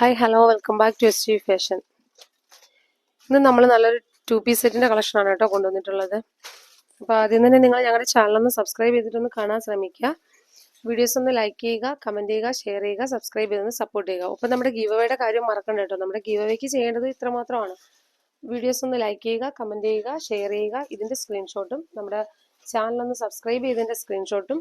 Hi hello welcome back to S T fashion ഇന്ന് നമ്മൾ നല്ലൊരു ടു പീസ് സെറ്റിന്റെ കളക്ഷനാണ് കേട്ടോ കൊണ്ടുവന്നിട്ടുള്ളത്. അപ്പോൾ ആദ്യം തന്നെ നിങ്ങൾ ഞങ്ങളുടെ ചാനലൊന്ന് സബ്സ്ക്രൈബ് ചെയ്തിട്ടൊന്ന് കാണാൻ ശ്രമിക്കുക. വീഡിയോസ് ഒന്ന് ലൈക്ക് ചെയ്യുക കമന്റ് ചെയ്യുക ഷെയർ ചെയ്യുക സബ്സ്ക്രൈബ് ചെയ്തൊന്ന് സപ്പോർട്ട് ചെയ്യുക. ഒപ്പം നമ്മുടെ ഗീവ് അവയുടെ കാര്യം മറക്കണ്ട കേട്ടോ. നമ്മുടെ ഗീവ് അവയ്ക്ക് ചെയ്യേണ്ടത് ഇത്ര മാത്രമാണ് വീഡിയോസ് ഒന്ന് ലൈക്ക് ചെയ്യുക കമന്റ് ചെയ്യുക ഷെയർ ചെയ്യുക. ഇതിന്റെ സ്ക്രീൻഷോട്ടും നമ്മുടെ ചാനലൊന്ന് സബ്സ്ക്രൈബ് ചെയ്തതിന്റെ സ്ക്രീൻഷോട്ടും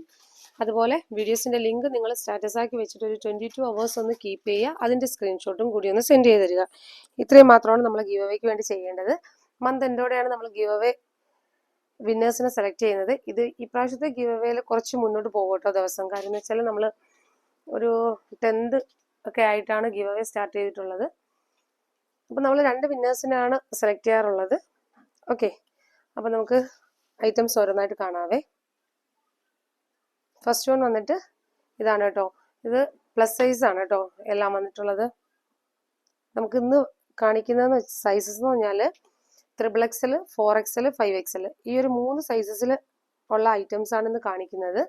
അതുപോലെ വീഡിയോസിന്റെ ലിങ്ക് നിങ്ങൾ സ്റ്റാറ്റസ് ആക്കി വെച്ചിട്ട് ഒരു ട്വന്റി ടു അവേഴ്സ് ഒന്ന് കീപ്പ് ചെയ്യുക. അതിന്റെ സ്ക്രീൻഷോട്ടും കൂടി ഒന്ന് സെൻഡ് ചെയ്ത് തരിക. ഇത്രയും മാത്രമാണ് നമ്മൾ ഗീവ് അവേക്ക് വേണ്ടി ചെയ്യേണ്ടത്. മന്ത് എൻഡോടെയാണ് നമ്മൾ ഗീവ് അവേ വിന്നേഴ്സിനെ സെലക്ട് ചെയ്യുന്നത്. ഇത് ഈ പ്രാവശ്യത്തെ ഗീവ് അവേയിൽ കുറച്ച് മുന്നോട്ട് പോകട്ടോ ദിവസം. കാര്യം എന്ന് വെച്ചാൽ നമ്മൾ ഒരു ടെൻത്ത് ഒക്കെ ആയിട്ടാണ് ഗീവ് അവേ സ്റ്റാർട്ട് ചെയ്തിട്ടുള്ളത്. അപ്പം നമ്മൾ രണ്ട് വിന്നേഴ്സിനാണ് സെലക്ട് ചെയ്യാറുള്ളത്. ഓക്കെ അപ്പം നമുക്ക് ഐറ്റംസ് ഓരോന്നായിട്ട് കാണാവേ. ഫസ്റ്റ് വൺ വന്നിട്ട് ഇതാണ് കേട്ടോ. ഇത് പ്ലസ് സൈസ് ആണ് കേട്ടോ. എല്ലാം വന്നിട്ടുള്ളത്. നമുക്ക് ഇന്ന് കാണിക്കുന്ന സൈസസ് എന്ന് പറഞ്ഞാൽ triple XL four XL five XL ഈ ഒരു മൂന്ന് സൈസസിൽ ഉള്ള ഐറ്റംസ് ആണ് ഇന്ന് കാണിക്കുന്നത്.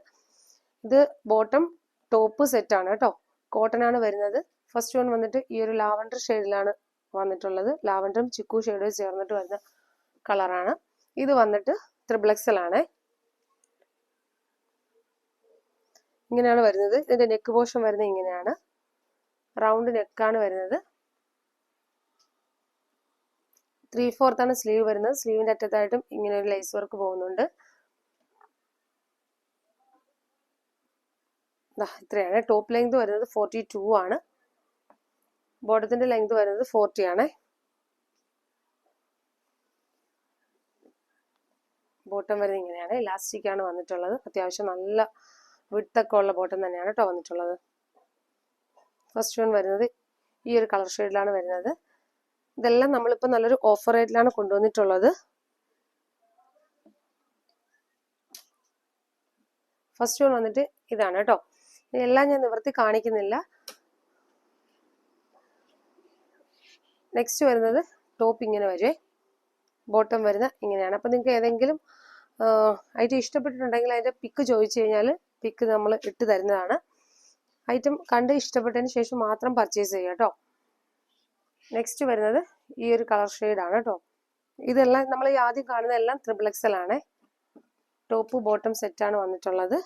ഇത് ബോട്ടം ടോപ്പ് സെറ്റ് ആണ് കേട്ടോ. കോട്ടൺ ആണ് വരുന്നത്. ഫസ്റ്റ് വൺ വന്നിട്ട് ഈ ഒരു ലാവൻഡർ ഷെയ്ഡിലാണ് വന്നിട്ടുള്ളത്. ലാവൻഡറും ചിക്കു ഷെയ്ഡും ചേർന്നിട്ട് വരുന്ന കളറാണ് ഇത് വന്നിട്ട് ത്രിബിൾ എക്സൽ ആണ് ഇങ്ങനെയാണ് വരുന്നത്. ഇതിന്റെ നെക്ക് പോർഷൻ വരുന്നത് ഇങ്ങനെയാണ്. റൗണ്ട് നെക്കാണ് വരുന്നത്. ത്രീ ആണ് സ്ലീവ് വരുന്നത്. സ്ലീവിന്റെ അറ്റത്തായിട്ടും ഇങ്ങനെ ഒരു ലൈസ് വർക്ക് പോകുന്നുണ്ട്. ഇത്രയാണ്. ടോപ്പ് ലെങ്ത് വരുന്നത് ഫോർട്ടി ടു ആണ് ബോട്ടത്തിന്റെ ലെങ്ത് വരുന്നത് ഫോർട്ടി ആണ്. ബോട്ടം വരുന്നത് ഇങ്ങനെയാണ്. ഇലാസ്റ്റിക് ആണ് വന്നിട്ടുള്ളത്. അത്യാവശ്യം നല്ല വിട്ടൊക്കെ ഉള്ള ബോട്ടം തന്നെയാണ് കേട്ടോ വന്നിട്ടുള്ളത്. ഫസ്റ്റ് വൺ വരുന്നത് ഈ ഒരു കളർ ഷെയ്ഡിലാണ് വരുന്നത്. ഇതെല്ലാം നമ്മളിപ്പോൾ നല്ലൊരു ഓഫർ റേറ്റിലാണ് കൊണ്ടുവന്നിട്ടുള്ളത്. ഫസ്റ്റ് വൺ വന്നിട്ട് ഇതാണ് കേട്ടോ. ഇതെല്ലാം ഞാൻ നിവർത്തി കാണിക്കുന്നില്ല. നെക്സ്റ്റ് വരുന്നത് ടോപ്പ് ഇങ്ങനെ വരുവേ ബോട്ടം വരുന്ന ഇങ്ങനെയാണ്. അപ്പം നിങ്ങൾക്ക് ഏതെങ്കിലും ഐറ്റം ഇഷ്ടപ്പെട്ടിട്ടുണ്ടെങ്കിൽ അതിന്റെ പിക്ക് ചോദിച്ചു കഴിഞ്ഞാൽ പിക്ക് നമ്മൾ ഇട്ട് തരുന്നതാണ്. ഐറ്റം കണ്ട് ഇഷ്ടപ്പെട്ടതിന് ശേഷം മാത്രം പർച്ചേസ് ചെയ്യുക കേട്ടോ നെക്സ്റ്റ് വരുന്നത് ഈ ഒരു കളർ ഷെയ്ഡാണ് കേട്ടോ ഇതെല്ലാം നമ്മൾ ഈ ആദ്യം കാണുന്ന എല്ലാം ത്രിബിൾ എക്സൽ ആണ്. ടോപ്പ് ബോട്ടം സെറ്റാണ് വന്നിട്ടുള്ളത്.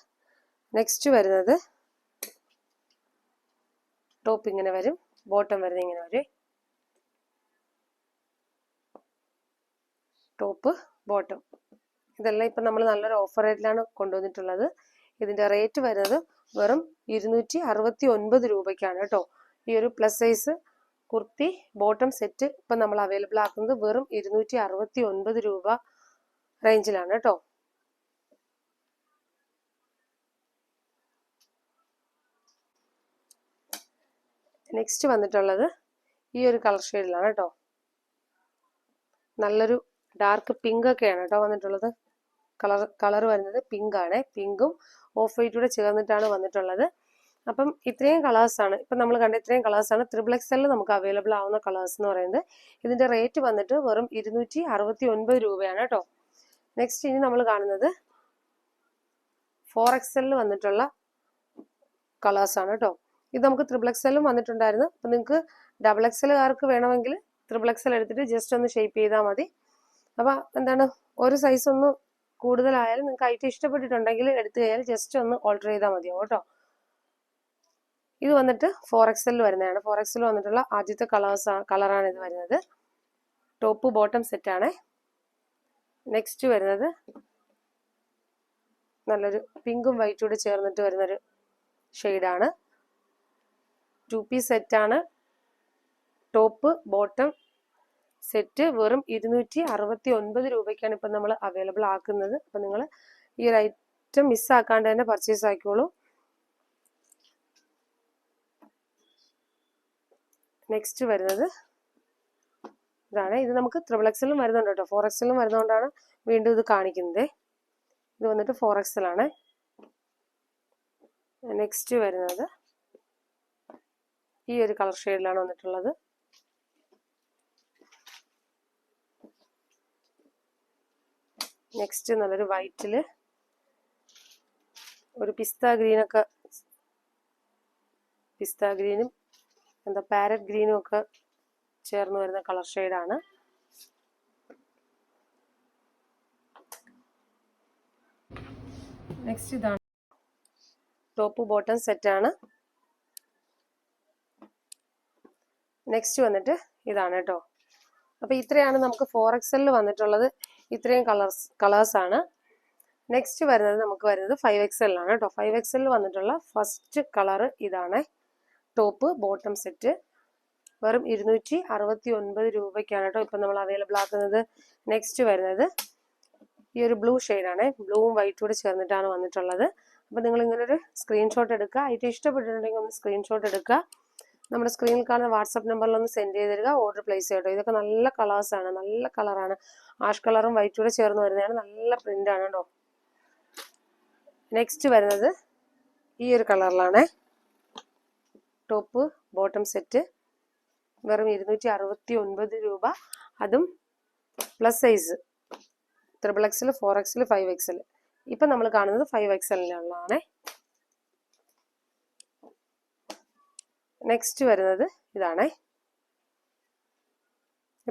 നെക്സ്റ്റ് വരുന്നത് ടോപ്പ് ഇങ്ങനെ വരും. ബോട്ടം വരുന്നത് ഇങ്ങനെ വരും. ടോപ്പ് ബോട്ടം ഇതെല്ലാം ഇപ്പം നമ്മൾ നല്ലൊരു ഓഫർ റേറ്റിലാണ് കൊണ്ടുവന്നിട്ടുള്ളത്. ഇതിന്റെ റേറ്റ് വരുന്നത് വെറും ഇരുന്നൂറ്റി അറുപത്തി ഒൻപത് രൂപയ്ക്കാണ് കേട്ടോ. ഈ ഒരു plus size kurti bottom set ഇപ്പം നമ്മൾ അവൈലബിൾ ആക്കുന്നത് വെറും ഇരുന്നൂറ്റി അറുപത്തി ഒൻപത് രൂപ റേഞ്ചിലാണ് കേട്ടോ. നെക്സ്റ്റ് വന്നിട്ടുള്ളത് ഈ ഒരു കളർ ഷെയ്ഡിലാണ് കേട്ടോ. നല്ലൊരു ഡാർക്ക് പിങ്ക് ഒക്കെയാണ് കേട്ടോ വന്നിട്ടുള്ളത്. കളർ കളർ വരുന്നത് പിങ്ക് ആണ്. പിങ്കും ഓഫ് വൈറ്റൂടെ ചേർന്നിട്ടാണ് വന്നിട്ടുള്ളത്. അപ്പം ഇത്രയും കളേഴ്സാണ് ഇപ്പം നമ്മൾ കണ്ട ഇത്രയും കളേഴ്സാണ് ത്രിബിൾ എക്സലിൽ നമുക്ക് അവൈലബിൾ ആവുന്ന കളേഴ്സ് എന്ന് പറയുന്നത്. ഇതിന്റെ റേറ്റ് വന്നിട്ട് വെറും ഇരുന്നൂറ്റി അറുപത്തി ഒൻപത് രൂപയാണ് കേട്ടോ. നെക്സ്റ്റ് ഇനി നമ്മൾ കാണുന്നത് ഫോർ എക്സലിൽ വന്നിട്ടുള്ള കളേഴ്സാണ് കേട്ടോ. ഇത് നമുക്ക് ത്രിബിൾ എക്സലും വന്നിട്ടുണ്ടായിരുന്നു. അപ്പം നിങ്ങൾക്ക് ഡബിൾ എക്സലുകാർക്ക് വേണമെങ്കിൽ ത്രിബിൾ എടുത്തിട്ട് ജസ്റ്റ് ഒന്ന് ഷേപ്പ് ചെയ്താൽ മതി. അപ്പം എന്താണ്? ഒരു സൈസ് ഒന്ന് കൂടുതലായാലും നിങ്ങൾക്ക് ഐറ്റം ഇഷ്ടപ്പെട്ടിട്ടുണ്ടെങ്കിൽ എടുത്തു കഴിഞ്ഞാൽ ജസ്റ്റ് ഒന്ന് ഓൾട്ടർ ചെയ്താൽ മതിയാവും കേട്ടോ. ഇത് വന്നിട്ട് ഫോർ എക്സലിൽ വരുന്നതാണ്. ഫോർ എക്സൽ വന്നിട്ടുള്ള ആദ്യത്തെ കളേഴ്സ് കളറാണ് ഇത് വരുന്നത്. ടോപ്പ് ബോട്ടം സെറ്റാണ് നെക്സ്റ്റ് വരുന്നത് നല്ലൊരു പിങ്കും വൈറ്റും കൂടി ചേർന്നിട്ട് വരുന്നൊരു ഷെയ്ഡാണ് ടു പീസ് സെറ്റാണ് ടോപ്പ് ബോട്ടം സെറ്റ് വെറും ഇരുന്നൂറ്റി അറുപത്തി ഒൻപത് രൂപയ്ക്കാണ് ഇപ്പം നമ്മൾ അവൈലബിൾ ആക്കുന്നത്. അപ്പം നിങ്ങൾ ഈ ഒരു ഐറ്റം മിസ്സാക്കാണ്ട് തന്നെ പർച്ചേസ് ആക്കിക്കോളൂ. നെക്സ്റ്റ് വരുന്നത് ഇതാണ്. ഇത് നമുക്ക് ത്രിബിൾ എക്സലും വരുന്നുണ്ട് കേട്ടോ. ഫോർ എക്സലും വരുന്നതുകൊണ്ടാണ് വീണ്ടും ഇത് കാണിക്കുന്നത്. ഇത് വന്നിട്ട് ഫോർ എക്സലാണ് നെക്സ്റ്റ് വരുന്നത് ഈ ഒരു കളർ ഷെയ്ഡിലാണ് വന്നിട്ടുള്ളത്. നെക്സ്റ്റ് നല്ലൊരു വൈറ്റിൽ ഒരു പിസ്ത ഗ്രീനൊക്കെ പിസ്ത ഗ്രീനും എന്താ പാരറ്റ് ഗ്രീനും ഒക്കെ ചേർന്ന് വരുന്ന കളർ ഷെയ്ഡാണ് നെക്സ്റ്റ് ഇതാണ് ടോപ്പ് ബോട്ടം സെറ്റാണ് നെക്സ്റ്റ് വന്നിട്ട് ഇതാണ് കേട്ടോ അപ്പോൾ ഇത്രയാണ് നമുക്ക് ഫോർ എക്സലിൽ വന്നിട്ടുള്ളത്. ഇത്രയും കളേഴ്സ് കളേഴ്സാണ് നെക്സ്റ്റ് വരുന്നത് നമുക്ക് വരുന്നത് ഫൈവ് ആണ് കേട്ടോ ഫൈവ് എക്സലിൽ വന്നിട്ടുള്ള ഫസ്റ്റ് കളർ ഇതാണ്. ടോപ്പ് ബോട്ടം സെറ്റ് വെറും ഇരുന്നൂറ്റി അറുപത്തി ഒൻപത് രൂപയ്ക്കാണ് കേട്ടോ ഇപ്പം നമ്മൾ അവൈലബിൾ ആക്കുന്നത്. നെക്സ്റ്റ് വരുന്നത് ഈ ഒരു ബ്ലൂ ഷെയ്ഡാണ് ബ്ലൂവും വൈറ്റും കൂടെ ചേർന്നിട്ടാണ് വന്നിട്ടുള്ളത്. അപ്പം നിങ്ങൾ ഇങ്ങനൊരു സ്ക്രീൻഷോട്ട് എടുക്കുക. ഐറ്റം ഇഷ്ടപ്പെട്ടിട്ടുണ്ടെങ്കിൽ ഒന്ന് സ്ക്രീൻഷോട്ട് എടുക്കുക. നമ്മുടെ സ്ക്രീനിൽ കാണുന്ന വാട്സപ്പ് നമ്പറിൽ ഒന്ന് സെൻഡ് ചെയ്ത് തരിക ഓർഡർ പ്ലേസ് ചെയ്യട്ടോ. ഇതൊക്കെ നല്ല കളേഴ്സാണ് നല്ല കളറാണ് ആഷ് കളറും വൈറ്റ് കൂടെ ചേർന്ന് വരുന്നതാണ്. നല്ല പ്രിന്റാണ് കേട്ടോ നെക്സ്റ്റ് വരുന്നത് ഈ ഒരു കളറിലാണ് ടോപ്പ് ബോട്ടം സെറ്റ് വെറും ഇരുന്നൂറ്റി അറുപത്തി ഒൻപത് രൂപ അതും പ്ലസ് സൈസ് ത്രിബിൾ എക്സിൽ ഫോർ എക്സിൽ ഫൈവ് എക്സിൽ ഇപ്പം നമ്മൾ കാണുന്നത് ഫൈവ് എക്സലിനുള്ളതാണേ നെക്സ്റ്റ് വരുന്നത് ഇതാണേ.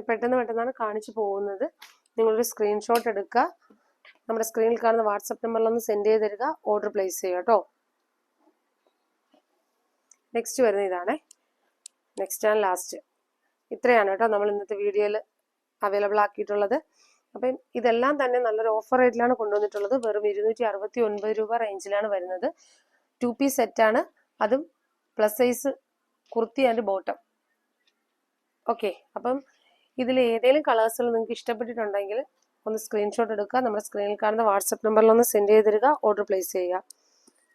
പെട്ടെന്ന് പെട്ടെന്നാണ് കാണിച്ചു പോകുന്നത്. നിങ്ങളൊരു സ്ക്രീൻഷോട്ട് എടുക്കുക. നമ്മുടെ സ്ക്രീനിൽ കാണുന്ന വാട്സപ്പ് നമ്പറിലൊന്ന് സെൻഡ് ചെയ്ത് തരിക. ഓർഡർ പ്ലേസ് ചെയ്യുക കേട്ടോ. നെക്സ്റ്റ് വരുന്നത് ഇതാണേ. നെക്സ്റ്റ് ആൻഡ് ലാസ്റ്റ് ഇത്രയാണ് കേട്ടോ നമ്മൾ ഇന്നത്തെ വീഡിയോയിൽ അവൈലബിൾ ആക്കിയിട്ടുള്ളത്. അപ്പം ഇതെല്ലാം തന്നെ നല്ലൊരു ഓഫർ റേറ്റിലാണ് കൊണ്ടുവന്നിട്ടുള്ളത്. വെറും ഇരുന്നൂറ്റി അറുപത്തി ഒൻപത് രൂപ റേഞ്ചിലാണ് വരുന്നത് ടു പീസ് സെറ്റാണ് അതും plus size kurti and bottom. Okay അപ്പം ഇതിൽ ഏതെങ്കിലും കളേഴ്സുകൾ നിങ്ങൾക്ക് ഇഷ്ടപ്പെട്ടിട്ടുണ്ടെങ്കിൽ ഒന്ന് സ്ക്രീൻഷോട്ട് എടുക്കുക. നമ്മുടെ സ്ക്രീനിൽ കാണുന്ന വാട്സപ്പ് നമ്പറിൽ ഒന്ന് സെൻഡ് ചെയ്ത് തരിക ഓർഡർ പ്ലേസ് ചെയ്യുക.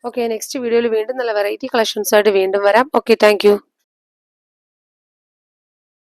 ഓക്കെ നെക്സ്റ്റ് വീഡിയോയിൽ വീണ്ടും നല്ല വെറൈറ്റി കളക്ഷൻസ് ആയിട്ട് വീണ്ടും വരാം. Okay thank